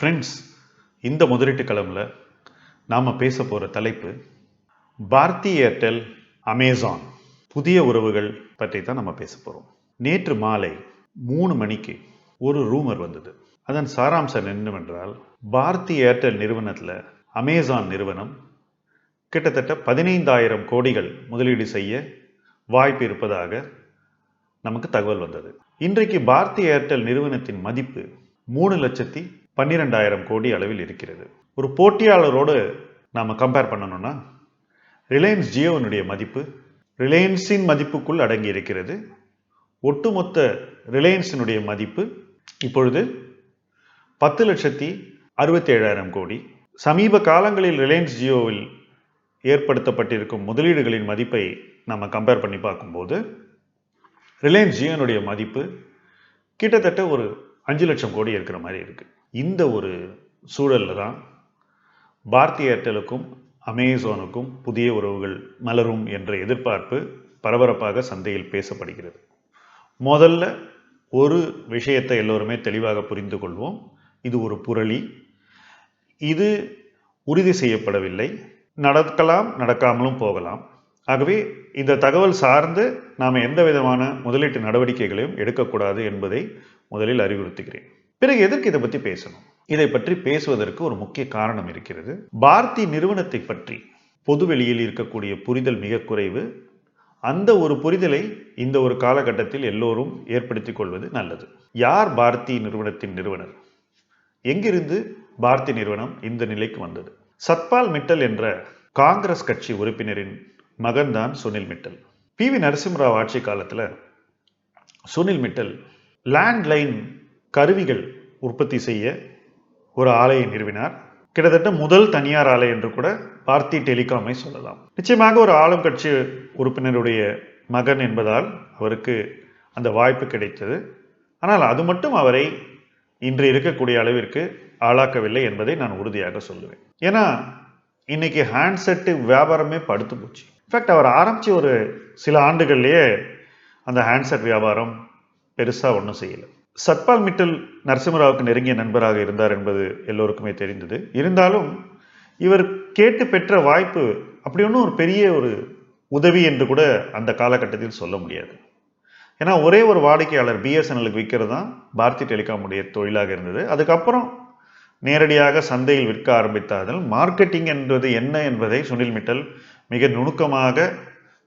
Friends இந்த முதலீட்டு களமில் நாம் பேச போகிற தலைப்பு பாரதி ஏர்டெல் அமேசான் புதிய உறவுகள் பற்றி தான் நம்ம பேச போகிறோம் நேற்று மாலை மூணு மணிக்கு ஒரு ரூமர் வந்தது. அதன் சாராம்சம் என்னவென்றால் பாரதி ஏர்டெல் நிறுவனத்தில் அமேசான் நிறுவனம் கிட்டத்தட்ட பதினைந்தாயிரம் கோடிகள் முதலீடு செய்ய வாய்ப்பு இருப்பதாக நமக்கு தகவல் வந்தது. இன்றைக்கு பாரதி ஏர்டெல் நிறுவனத்தின் மதிப்பு மூணு லட்சத்தி பன்னிரெண்டாயிரம் கோடி அளவில் இருக்கிறது. ஒரு போட்டியாளரோடு நாம் கம்பேர் பண்ணணும்னா ரிலையன்ஸ் ஜியோவினுடைய மதிப்பு ரிலையன்ஸின் மதிப்புக்குள் அடங்கி இருக்கிறது. ஒட்டுமொத்த ரிலையன்ஸினுடைய மதிப்பு இப்பொழுது பத்து லட்சத்தி அறுபத்தி ஏழாயிரம் கோடி. சமீப காலங்களில் ரிலையன்ஸ் ஜியோவில் ஏற்படுத்தப்பட்டிருக்கும் முதலீடுகளின் மதிப்பை நம்ம கம்பேர் பண்ணி பார்க்கும்போது ரிலையன்ஸ் ஜியோனுடைய மதிப்பு கிட்டத்தட்ட ஒரு அஞ்சு லட்சம் கோடி இருக்கிற மாதிரி இருக்குது இந்த ஒரு சூழலில் தான் பாரதி ஏர்டெலுக்கும் அமேசானுக்கும் புதிய உறவுகள் மலரும் என்ற எதிர்பார்ப்பு பரபரப்பாக சந்தையில் பேசப்படுகிறது. முதல்ல ஒரு விஷயத்தை எல்லோருமே தெளிவாக புரிந்து கொள்வோம். இது ஒரு புரளி. இது உறுதி செய்யப்படவில்லை. நடக்கலாம் நடக்காமலும் போகலாம். ஆகவே இந்த தகவல் சார்ந்து நாம் எந்த விதமான முதலீட்டு நடவடிக்கைகளையும் எடுக்கக்கூடாது என்பதை முதலில் அறிவுறுத்துகிறேன். பிறகு எதற்கு இதை பற்றி பேசணும்? இதை பற்றி பேசுவதற்கு ஒரு முக்கிய காரணம் இருக்கிறது. பாரதி நிறுவனத்தை பற்றி பொது வெளியில் இருக்கக்கூடிய புரிதல் மிக குறைவு. அந்த ஒரு புரிதலை இந்த ஒரு காலகட்டத்தில் எல்லோரும் ஏற்படுத்திக் கொள்வது நல்லது. யார் பாரதி நிறுவனத்தின் நிறுவனர்? எங்கிருந்து பாரதி நிறுவனம் இந்த நிலைக்கு வந்தது? சத்பால் மிட்டல் என்ற காங்கிரஸ் கட்சி உறுப்பினரின் மகன்தான் சுனில் மிட்டல். பி வி நரசிம்மராவ் ஆட்சி காலத்தில் சுனில் மிட்டல் லேண்ட்லைன் கருவிகள் உற்பத்தி செய்ய ஒரு ஆலையை நிறுவினார். கிட்டத்தட்ட முதல் தனியார் ஆலை என்று கூட பார்த்தி டெலிகாமை சொல்லலாம். நிச்சயமாக ஒரு ஆளும் கட்சி உறுப்பினருடைய மகன் என்பதால் அவருக்கு அந்த வாய்ப்பு கிடைத்தது. ஆனால் அது மட்டும் அவரை இன்று இருக்கக்கூடிய அளவிற்கு ஆளாக்கவில்லை என்பதை நான் உறுதியாக சொல்லுவேன். ஏன்னா இன்னைக்கு ஹேண்ட்செட்டு வியாபாரமே படுத்து போச்சு. இன்ஃபேக்ட் அவர் ஆரம்பித்து ஒரு சில ஆண்டுகள்லேயே அந்த ஹேண்ட்செட் வியாபாரம் பெருசாக ஒன்றும் செய்யலை. சத்பால் மிட்டல் நரசிம்மராவுக்கு நெருங்கிய நண்பராக இருந்தார் என்பது எல்லோருக்குமே தெரிந்தது. இருந்தாலும் இவர் கேட்டு பெற்ற வாய்ப்பு அப்படி ஒன்றும் ஒரு பெரிய ஒரு உதவி என்று கூட அந்த காலகட்டத்தில் சொல்ல முடியாது. ஏன்னா ஒரே ஒரு வாடிக்கையாளர் பிஎஸ்என்எலுக்கு விற்கிறது தான் பாரதி டெலிகாமுடைய தொழிலாக இருந்தது. அதுக்கப்புறம் நேரடியாக சந்தையில் விற்க ஆரம்பித்தார்கள். மார்க்கெட்டிங் என்பது என்ன என்பதை சுனில் மிட்டல் மிக நுணுக்கமாக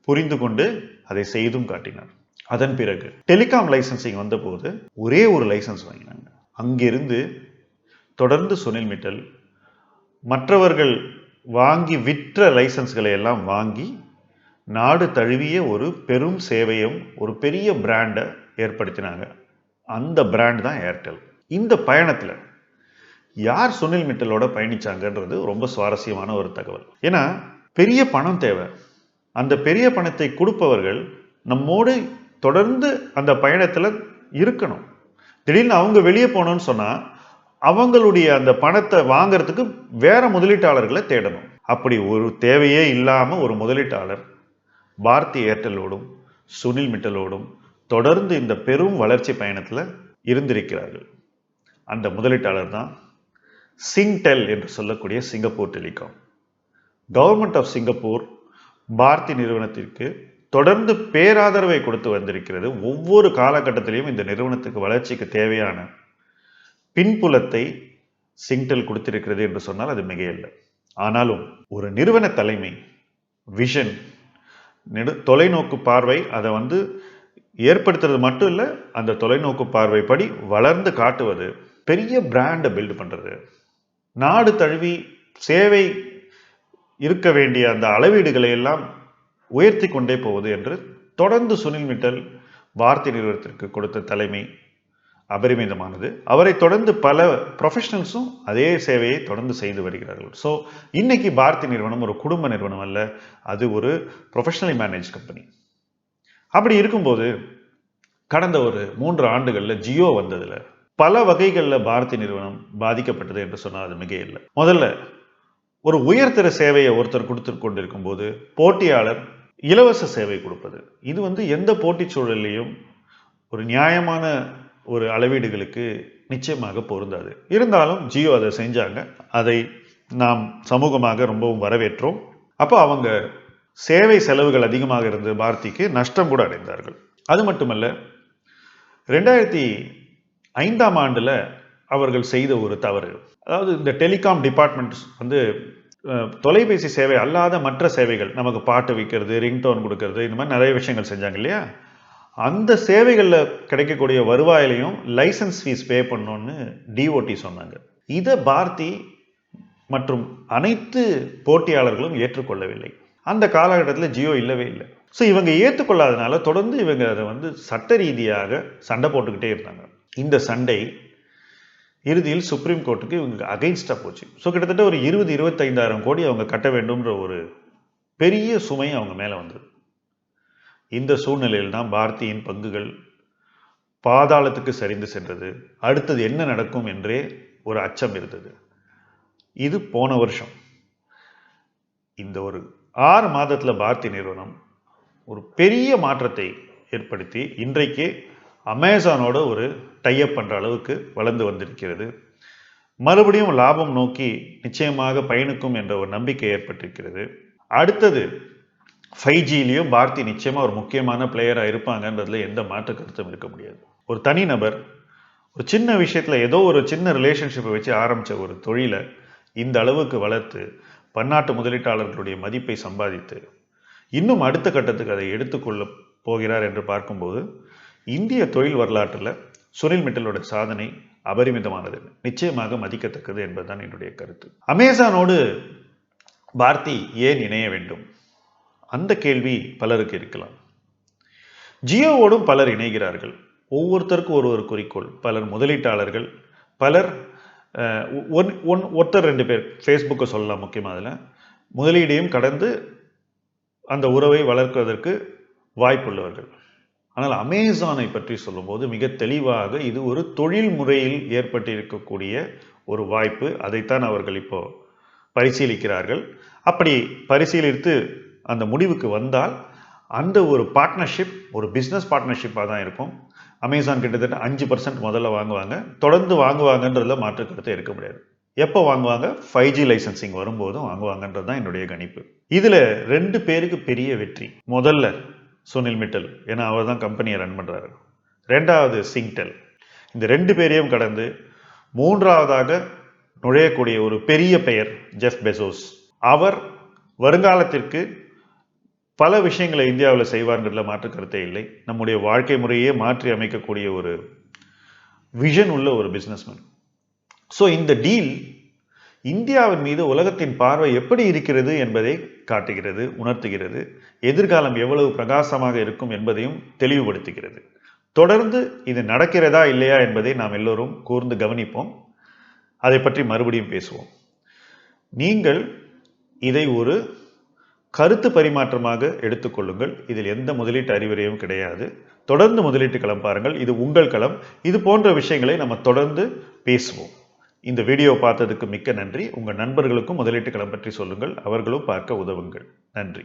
புரிந்து கொண்டு அதை செய்தும் காட்டினார். அதன் பிறகு டெலிகாம் லைசன்சிங் வந்தபோது ஒரே ஒரு லைசன்ஸ் வாங்கினாங்க. அங்கிருந்து தொடர்ந்து சுனில் மிட்டல் மற்றவர்கள் வாங்கி விற்ற லைசன்ஸ்களை எல்லாம் வாங்கி நாடு தழுவிய ஒரு பெரும் சேவையும் ஒரு பெரிய பிராண்டை ஏற்படுத்தினாங்க. அந்த பிராண்ட் தான் ஏர்டெல் இந்த பயணத்தில் யார் சுனில் மிட்டலோட பயணிச்சாங்கன்றது ரொம்ப சுவாரஸ்யமான ஒரு தகவல். ஏன்னா பெரிய பணம் தேவை. அந்த பெரிய பணத்தை கொடுப்பவர்கள் நம்மோடு தொடர்ந்து அந்த பயணத்தில் இருக்கணும். திடீர்னு அவங்க வெளியே போனோம்னு சொன்னால் அவங்களுடைய அந்த பணத்தை வாங்கிறதுக்கு வேற முதலீட்டாளர்களை தேடணும். அப்படி ஒரு தேவையே இல்லாமல் ஒரு முதலீட்டாளர் பாரதி ஏர்டெல்லோடும் சுனில் மிட்டலோடும் தொடர்ந்து இந்த பெரும் வளர்ச்சி பயணத்தில் இருந்திருக்கிறார்கள். அந்த முதலீட்டாளர் தான் சிங்டெல் என்று சொல்லக்கூடிய Singapore telecom. Government of Singapore Bharti நிறுவனத்திற்கு தொடர்ந்து பேராதரவை கொடுத்து வந்திருக்கிறது. ஒவ்வொரு காலகட்டத்திலையும் இந்த நிறுவனத்துக்கு வளர்ச்சிக்கு தேவையான பின்புலத்தை சிங்டல் கொடுத்திருக்கிறது என்று சொன்னால் அது மிகையல்ல. ஆனாலும் ஒரு நிறுவன தலைமை விஷன் நெடு தொலைநோக்கு பார்வை அதை வந்து ஏற்படுத்துறது மட்டும் இல்லை அந்த தொலைநோக்கு பார்வைப்படி வளர்ந்து காட்டுவது பெரிய பிராண்டை பில்டு பண்ணுறது நாடு தழுவி சேவை இருக்க வேண்டிய அந்த அளவீடுகளை எல்லாம் உயர்த்தி கொண்டே போவது என்று தொடர்ந்து சுனில் மிட்டல் வார்த்தை நிறுவனத்திற்கு கொடுத்த தலைமை அபரிமிதமானது. அவரை தொடர்ந்து பல ப்ரொஃபஷனல்ஸும் அதே சேவையை தொடர்ந்து செய்து வருகிறார்கள். ஸோ இன்னைக்கு பாரதி நிறுவனம் ஒரு குடும்ப நிறுவனம் அல்ல அது ஒரு ப்ரொஃபஷனலி மேனேஜ் கம்பெனி அப்படி இருக்கும்போது கடந்த ஒரு மூன்று ஆண்டுகளில் ஜியோ வந்ததில் பல வகைகளில் பாரதி நிறுவனம் பாதிக்கப்பட்டது என்று சொன்னால் அது மிக இல்லை முதல்ல ஒரு உயர்தர சேவையை ஒருத்தர் கொடுத்து கொண்டிருக்கும் போது போட்டியாளர் இலவச சேவை கொடுப்பது. இது வந்து எந்த போட்டிச் சூழல்லையும் ஒரு நியாயமான ஒரு அளவீடுகளுக்கு நிச்சயமாக பொருந்தாது. இருந்தாலும் ஜியோ அதை செஞ்சாங்க. அதை நாம் சமூகமாக ரொம்பவும் வரவேற்றோம். அப்போ அவங்க சேவை செலவுகள் அதிகமாக இருந்த பாரதிக்கு நஷ்டம் கூட அடைந்தார்கள். அது மட்டுமல்ல ரெண்டாயிரத்தி ஐந்தாம் ஆண்டில் அவர்கள் செய்த ஒரு தவறு. அதாவது இந்த டெலிகாம் டிபார்ட்மெண்ட் வந்து தொலைபேசி சேவை அல்லாத மற்ற சேவைகள் நமக்கு பாட்டு விற்கிறது ரிங்டோன் கொடுக்கறது இந்த மாதிரி நிறைய விஷயங்கள் செஞ்சாங்க இல்லையா? அந்த சேவைகளில் கிடைக்கக்கூடிய வருவாயிலையும் லைசன்ஸ் ஃபீஸ் பே பண்ணோன்னு டிஓடி சொன்னாங்க. இதை பாரதி மற்றும் அனைத்து போட்டியாளர்களும் ஏற்றுக்கொள்ளவில்லை. அந்த காலகட்டத்தில் ஜியோ இல்லவே இல்லை. ஸோ இவங்க ஏற்றுக்கொள்ளாதனால தொடர்ந்து இவங்க அதை வந்து சட்ட ரீதியாக சண்டை போட்டுக்கிட்டே இருந்தாங்க. இந்த சண்டை இறுதியில் சுப்ரீம் கோர்ட்டுக்கு இவங்க அகைன்ஸ்டாக போச்சு. ஸோ கிட்டத்தட்ட ஒரு இருபது இருபத்தைந்தாயிரம் கோடி அவங்க கட்ட வேண்டும்ன்ற ஒரு பெரிய சுமை அவங்க மேலே வந்தது. இந்த சூழ்நிலையில் தான் பாரதியின் பங்குகள் பாதாளத்துக்கு சரிந்து சென்றது. அடுத்தது என்ன நடக்கும் என்றே ஒரு அச்சம் இருந்தது. இது போன வருஷம். இந்த ஒரு ஆறு மாதத்தில் பாரதி நிறுவனம் ஒரு பெரிய மாற்றத்தை ஏற்படுத்தி இன்றைக்கு அமேசானோட ஒரு டைஅப் பண்ணுற அளவுக்கு வளர்ந்து வந்திருக்கிறது. மறுபடியும் லாபம் நோக்கி நிச்சயமாக பயணிக்கும் என்ற ஒரு நம்பிக்கை ஏற்பட்டிருக்கிறது. அடுத்தது ஃபைவ் ஜிலையும் பாரதி நிச்சயமாக ஒரு முக்கியமான பிளேயராக இருப்பாங்கன்றதுல எந்த மாற்று கருத்தும் இருக்க முடியாது. ஒரு தனிநபர் ஒரு சின்ன விஷயத்தில் ஏதோ ஒரு சின்ன ரிலேஷன்ஷிப்பை வச்சு ஆரம்பித்த ஒரு தொழிலை இந்த அளவுக்கு வளர்த்து பன்னாட்டு முதலீட்டாளர்களுடைய மதிப்பை சம்பாதித்து இன்னும் அடுத்த கட்டத்துக்கு அதை எடுத்துக்கொள்ள போகிறார் என்று பார்க்கும்போது இந்திய தொழில் வரலாற்றில் சுனில் மிட்டலோட சாதனை அபரிமிதமானது. நிச்சயமாக மதிக்கத்தக்கது என்பதுதான் என்னுடைய கருத்து. அமேசானோடு பாரதி ஏன் இணைய வேண்டும்? அந்த கேள்வி பலருக்கு இருக்கலாம். ஜியோவோடும் பலர் இணைகிறார்கள். ஒவ்வொருத்தருக்கும் ஒரு ஒரு குறிக்கோள். பலர் முதலீட்டாளர்கள் பலர் ஒன் ஒன் ஒருத்தர் ரெண்டு பேர். ஃபேஸ்புக்கை சொல்லலாம் முக்கியமாக அதில். முதலீடையும் கடந்து அந்த உறவை வளர்க்குவதற்கு வாய்ப்புள்ளவர்கள். ஆனால் அமேசானை பற்றி சொல்லும்போது மிக தெளிவாக இது ஒரு தொழில் முறையில் ஏற்பட்டிருக்கக்கூடிய ஒரு வாய்ப்பு. அதைத்தான் அவர்கள் இப்போ பரிசீலிக்கிறார்கள். அப்படி பரிசீலித்து அந்த முடிவுக்கு வந்தால் அந்த ஒரு பார்ட்னர்ஷிப் ஒரு பிஸ்னஸ் பார்ட்னர்ஷிப்பாக தான் இருக்கும். அமேசான் கிட்டத்தட்ட அஞ்சு பர்சன்ட் முதல்ல வாங்குவாங்க. தொடர்ந்து வாங்குவாங்கன்றதுல மாற்று கருத்து இருக்க முடியாது. எப்போ வாங்குவாங்க? ஃபைவ் ஜி லைசன்சிங் வரும்போதும் வாங்குவாங்கன்றது தான் என்னுடைய கணிப்பு. இதில் ரெண்டு பேருக்கு பெரிய வெற்றி. முதல்ல சுனில் மிட்டல். ஏன்னா அவர் தான் கம்பெனியை ரன் பண்ணுறாரு ரெண்டாவது சிங்டெல் இந்த ரெண்டு பேரையும் கடந்து மூன்றாவதாக நுழையக்கூடிய ஒரு பெரிய பெயர் ஜெஃப் பெசோஸ். அவர் வருங்காலத்திற்கு பல விஷயங்களை இந்தியாவில் செய்வார்ன்றதுல மாற்று கருத்தே இல்லை. நம்முடைய வாழ்க்கை முறையே மாற்றி அமைக்கக்கூடிய ஒரு விஷன் உள்ள ஒரு பிஸ்னஸ்மேன் ஸோ இந்த டீல் இந்தியாவின் மீது உலகத்தின் பார்வை எப்படி இருக்கிறது என்பதை காட்டுகிறது உணர்த்துகிறது எதிர்காலம் எவ்வளவு பிரகாசமாக இருக்கும் என்பதையும் தெளிவுபடுத்துகிறது. தொடர்ந்து இது நடக்கிறதா இல்லையா என்பதை நாம் எல்லோரும் கூர்ந்து கவனிப்போம். அதை பற்றி மறுபடியும் பேசுவோம். நீங்கள் இதை ஒரு கருத்து பரிமாற்றமாக எடுத்துக்கொள்ளுங்கள் இதில் எந்த முதலீட்டு அறிவுரையும் கிடையாது. தொடர்ந்து முதலீட்டு களம் பாருங்கள். இது உங்கள் களம். இது போன்ற விஷயங்களை நம்ம தொடர்ந்து பேசுவோம். இந்த வீடியோ பார்த்ததுக்கு மிக்க நன்றி. உங்கள் நண்பர்களுக்கும் முதலீட்டு பற்றி சொல்லுங்கள். அவர்களும் பார்க்க உதவுங்கள். நன்றி.